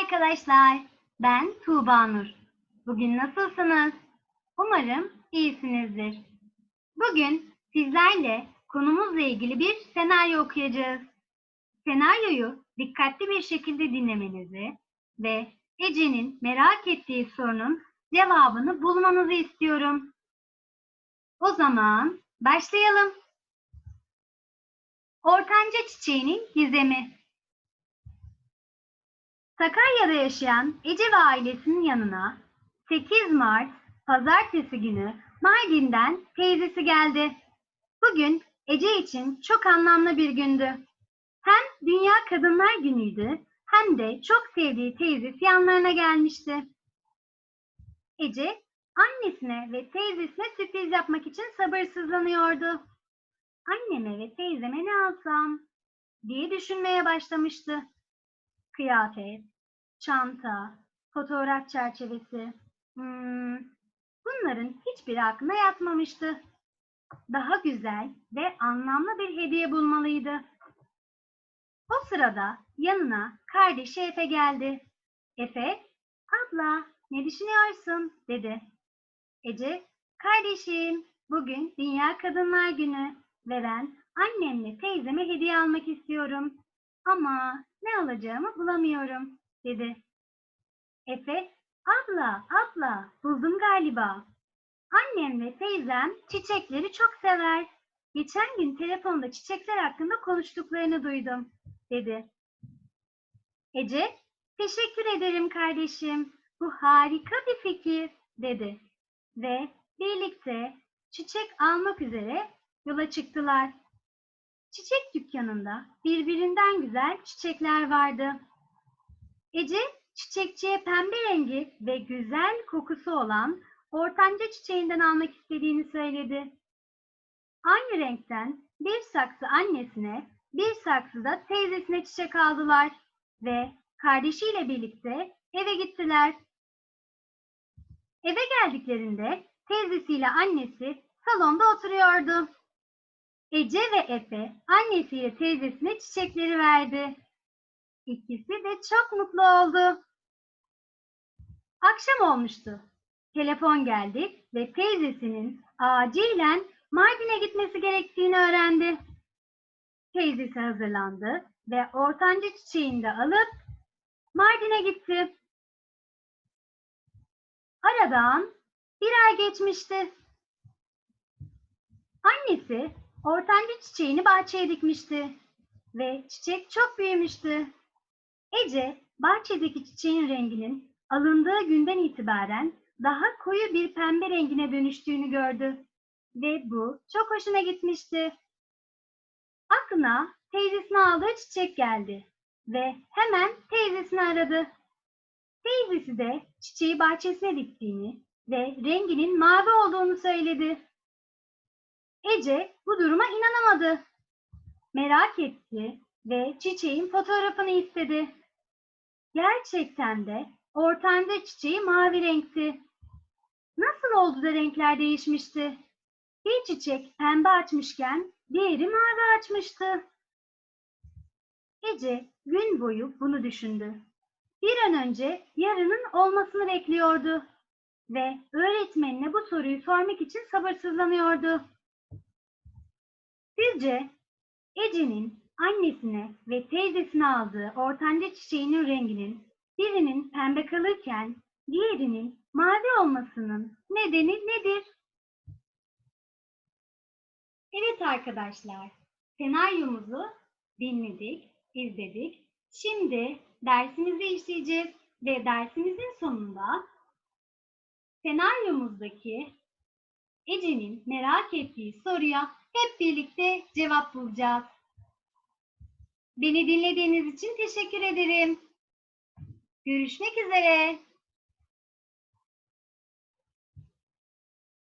arkadaşlar. Ben Tuğba Nur. Bugün nasılsınız? Umarım iyisinizdir. Bugün sizlerle konumuzla ilgili bir senaryo okuyacağız. Senaryoyu dikkatli bir şekilde dinlemenizi ve Ece'nin merak ettiği sorunun cevabını bulmanızı istiyorum. O zaman başlayalım. Ortanca çiçeğinin gizemi. Sakarya'da yaşayan Ece ve ailesinin yanına 8 Mart pazartesi günü Mardin'den teyzesi geldi. Bugün Ece için çok anlamlı bir gündü. Hem Dünya Kadınlar Günü'ydü hem de çok sevdiği teyzesi yanlarına gelmişti. Ece annesine ve teyzesine sürpriz yapmak için sabırsızlanıyordu. Anneme ve teyzeme ne alsam diye düşünmeye başlamıştı. Kıyafet, çanta, fotoğraf çerçevesi. Hmm, bunların hiçbiri aklına yatmamıştı. Daha güzel ve anlamlı bir hediye bulmalıydı. O sırada yanına kardeşi Efe geldi. Efe, abla ne düşünüyorsun dedi. Ece, kardeşim bugün Dünya Kadınlar Günü ve ben annemle teyzeme hediye almak istiyorum. Ama ne alacağımı bulamıyorum dedi. Efe, abla, abla buldum galiba. Annem ve teyzem çiçekleri çok sever. Geçen gün telefonda çiçekler hakkında konuştuklarını duydum, dedi. Ece, teşekkür ederim kardeşim. Bu harika bir fikir, dedi. Ve birlikte çiçek almak üzere yola çıktılar. Çiçek dükkanında birbirinden güzel çiçekler vardı. Ece çiçekçiye pembe rengi ve güzel kokusu olan ortanca çiçeğinden almak istediğini söyledi. Aynı renkten bir saksı annesine, bir saksı da teyzesine çiçek aldılar ve kardeşiyle birlikte eve gittiler. Eve geldiklerinde teyzesiyle annesi salonda oturuyordu. Ece ve Efe annesiyle teyzesine çiçekleri verdi. İkisi de çok mutlu oldu. Akşam olmuştu. Telefon geldi ve teyzesinin acilen Mardin'e gitmesi gerektiğini öğrendi. Teyzesi hazırlandı ve ortanca çiçeğini de alıp Mardin'e gitti. Aradan bir ay geçmişti. Annesi ortanca çiçeğini bahçeye dikmişti ve çiçek çok büyümüştü. Ece bahçedeki çiçeğin renginin alındığı günden itibaren daha koyu bir pembe rengine dönüştüğünü gördü ve bu çok hoşuna gitmişti. Aklına teyzesine aldığı çiçek geldi ve hemen teyzesini aradı. Teyzesi de çiçeği bahçesine diktiğini ve renginin mavi olduğunu söyledi. Ece bu duruma inanamadı. Merak etti ve çiçeğin fotoğrafını istedi. Gerçekten de ortanca çiçeği mavi renkti. Nasıl oldu da renkler değişmişti? Bir çiçek pembe açmışken diğeri mavi açmıştı. Ece gün boyu bunu düşündü. Bir an önce yarının olmasını bekliyordu ve öğretmenine bu soruyu sormak için sabırsızlanıyordu. Sizce Ece'nin annesine ve teyzesine aldığı ortanca çiçeğinin renginin birinin pembe kalırken diğerinin mavi olmasının nedeni nedir? Evet arkadaşlar, senaryomuzu dinledik, izledik. Şimdi dersimizi işleyeceğiz ve dersimizin sonunda senaryomuzdaki Ece'nin merak ettiği soruya hep birlikte cevap bulacağız. Beni dinlediğiniz için teşekkür ederim. Görüşmek üzere.